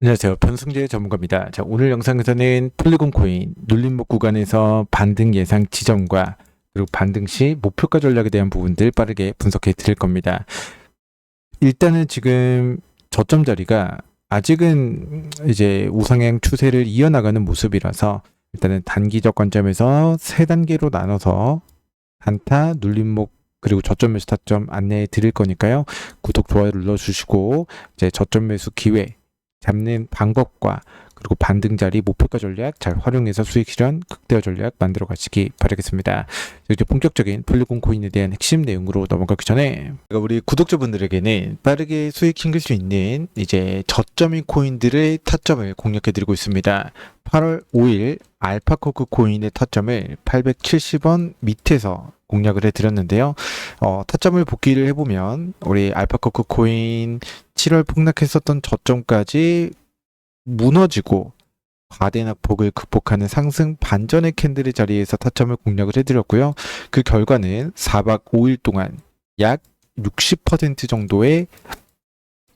안녕하세요. 변승재 전문가입니다. 자, 오늘 영상에서는 폴리곤 코인 눌림목 구간에서 반등 예상 지점과 그리고 반등 시 목표가 전략에 대한 부분들 빠르게 분석해 드릴 겁니다. 일단은 지금 저점 자리가 아직은 이제 우상향 추세를 이어나가는 모습이라서 일단은 단기적 관점에서 세 단계로 나눠서 단타, 눌림목 그리고 저점 매수 타점 안내해 드릴 거니까요. 구독, 좋아요 눌러주시고 이제 저점 매수 기회 잡는 방법과 그리고 반등 자리 목표가 전략 잘 활용해서 수익 실현 극대화 전략 만들어 가시기 바라겠습니다. 이제 본격적인 폴리곤 코인에 대한 핵심 내용으로 넘어가기 전에 우리 구독자분들에게는 빠르게 수익 챙길 수 있는 이제 저점인 코인들의 타점을 공략해 드리고 있습니다. 8월 5일 알파코크 코인의 타점을 870원 밑에서 공략을 해 드렸는데요. 어, 타점을 복귀를 해보면 우리 알파코크 코인 7월 폭락했었던 저점까지 무너지고 과대낙폭을 극복하는 상승 반전의 캔들의 자리에서 타점을 공략을 해드렸고요. 그 결과는 4박 5일 동안 약 60% 정도의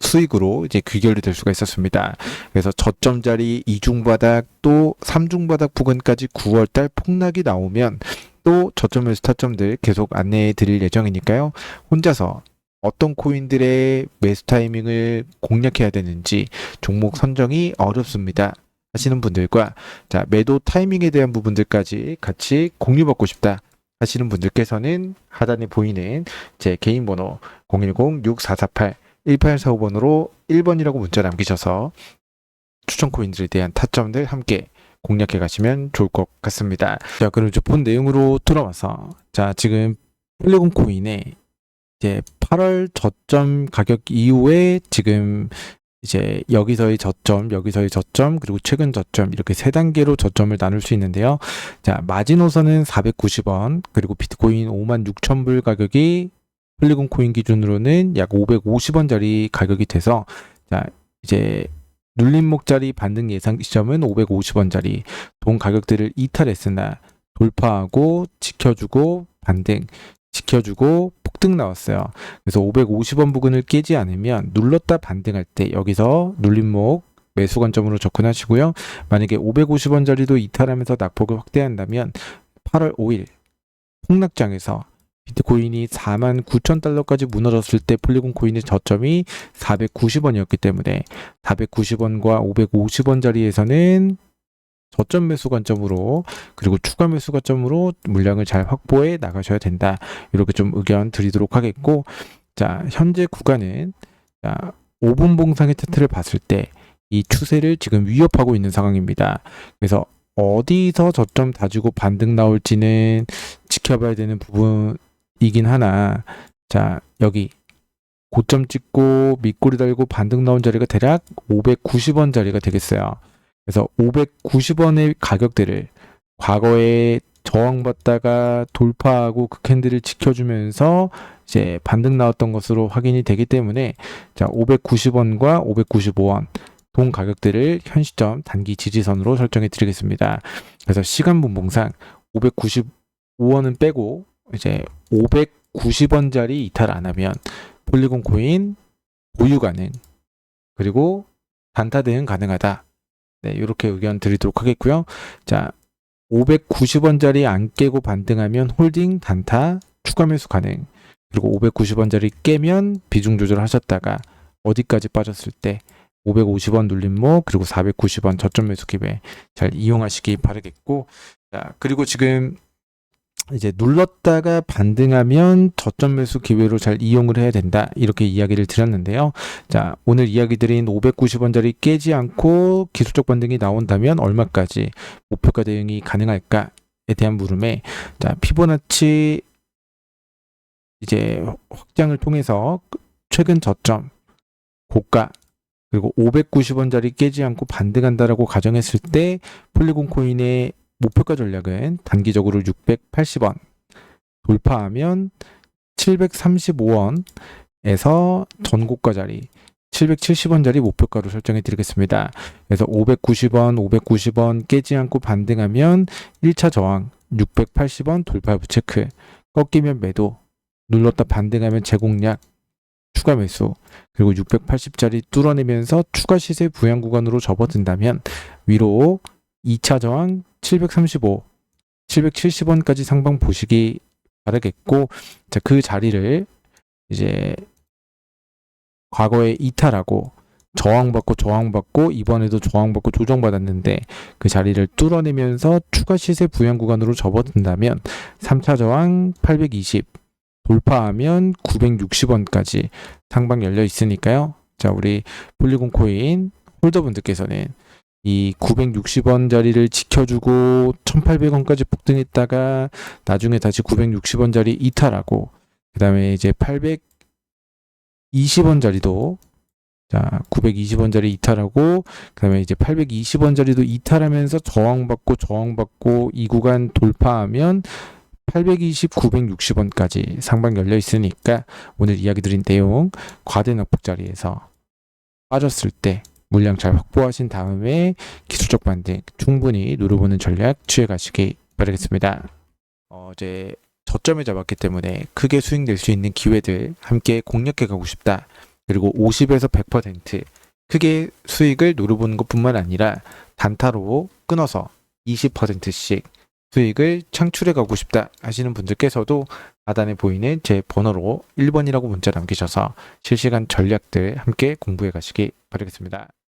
수익으로 이제 귀결이 될 수가 있었습니다. 그래서 저점 자리 이중 바닥 또 삼중 바닥 부근까지 9월 달 폭락이 나오면 또 저점에서 타점들 계속 안내해 드릴 예정이니까요. 혼자서 어떤 코인들의 매수 타이밍을 공략해야 되는지 종목 선정이 어렵습니다. 하시는 분들과 자 매도 타이밍에 대한 부분들까지 같이 공유받고 싶다 하시는 분들께서는 하단에 보이는 제 개인 번호 010-6448-1845번으로 1번이라고 문자 남기셔서 추천 코인들에 대한 타점들 함께 공략해 가시면 좋을 것 같습니다. 자, 그럼 이제 본 내용으로 돌아와서 자, 지금 폴리곤 코인의 이제 8월 저점 가격 이후에 지금 이제 여기서의 저점, 여기서의 저점, 그리고 최근 저점 이렇게 세 단계로 저점을 나눌 수 있는데요. 자, 마지노선은 490원, 그리고 비트코인 5만 6천 불 가격이 폴리곤 코인 기준으로는 약 550원짜리 가격이 돼서 자, 이제 눌림목짜리 반등 예상 시점은 550원짜리 돈 가격들을 이탈했으나 돌파하고 지켜주고 반등 지켜주고 폭등 나왔어요. 그래서 550원 부근을 깨지 않으면 눌렀다 반등할 때 여기서 눌림목 매수 관점으로 접근하시고요. 만약에 550원짜리도 이탈하면서 낙폭을 확대한다면 8월 5일 폭락장에서 비트코인이 4만 9천 달러까지 무너졌을 때 폴리곤 코인의 저점이 490원이었기 때문에 490원과 550원 자리에서는 저점 매수 관점으로 그리고 추가 매수 관점으로 물량을 잘 확보해 나가셔야 된다. 이렇게 좀 의견 드리도록 하겠고 자 현재 구간은 자 5분 봉상의 차트를 봤을 때 이 추세를 지금 위협하고 있는 상황입니다. 그래서 어디서 저점 다지고 반등 나올지는 지켜봐야 되는 부분이긴 하나 자 여기 고점 찍고 밑꼬리 달고 반등 나온 자리가 대략 590원 자리가 되겠어요. 그래서 590원의 가격대를 과거에 저항받다가 돌파하고 그 캔들을 지켜주면서 이제 반등 나왔던 것으로 확인이 되기 때문에 자 590원과 595원 동 가격대를 현 시점 단기 지지선으로 설정해 드리겠습니다. 그래서 시간 분봉상 595원은 빼고 이제 590원짜리 이탈 안 하면 폴리곤 코인 보유 가능 그리고 단타 대응 가능하다. 네, 이렇게 의견 드리도록 하겠고요. 자, 590원짜리 안 깨고 반등하면 홀딩 단타 추가 매수 가능. 그리고 590원짜리 깨면 비중 조절하셨다가 어디까지 빠졌을 때 550원 눌림목 그리고 490원 저점 매수 기회 잘 이용하시기 바라겠고 자 그리고 지금 이제 눌렀다가 반등하면 저점 매수 기회로 잘 이용을 해야 된다. 이렇게 이야기를 드렸는데요. 자 오늘 이야기 드린 590원짜리 깨지 않고 기술적 반등이 나온다면 얼마까지 목표가 대응이 가능할까에 대한 물음에 자 피보나치 이제 확장을 통해서 최근 저점 고가 그리고 590원짜리 깨지 않고 반등한다라고 가정했을 때 폴리곤 코인의 목표가 전략은 단기적으로 680원 돌파하면 735원에서 전고가 자리 770원짜리 목표가로 설정해 드리겠습니다. 그래서 590원, 590원 깨지 않고 반등하면 1차 저항 680원 돌파 부 체크 꺾이면 매도 눌렀다 반등하면 제공약 추가 매수 그리고 680짜리 뚫어내면서 추가 시세 부양 구간으로 접어든다면 위로 2차 저항 735, 770원까지 상방 보시기 바라겠고 자, 그 자리를 이제 과거에 이탈하고 저항받고 저항받고 이번에도 저항받고 조정받았는데 그 자리를 뚫어내면서 추가 시세 부양 구간으로 접어든다면 3차 저항 820 돌파하면 960원까지 상방 열려 있으니까요. 자, 우리 폴리곤 코인 홀더분들께서는 이 960원 자리를 지켜주고 1800원까지 폭등했다가 나중에 다시 960원 자리 이탈하고 그 다음에 이제 820원 자리도 자, 920원짜리 이탈하고 그 다음에 이제 820원짜리도 이탈하면서 저항받고 저항받고 이 구간 돌파하면 820, 960원까지 상방 열려 있으니까 오늘 이야기 드린 내용 과대 낙폭 자리에서 빠졌을 때 물량 잘 확보하신 다음에 기술적 반등 충분히 누려보는 전략 취해 가시기 바라겠습니다. 어, 이제 저점에 잡았기 때문에 크게 수익 낼수 있는 기회들 함께 공략해 가고 싶다. 그리고 50에서 100% 크게 수익을 노려보는 것뿐만 아니라 단타로 끊어서 20%씩 수익을 창출해 가고 싶다 하시는 분들께서도 하단에 보이는 제 번호로 1번이라고 문자 남기셔서 실시간 전략들 함께 공부해 가시기 바라겠습니다.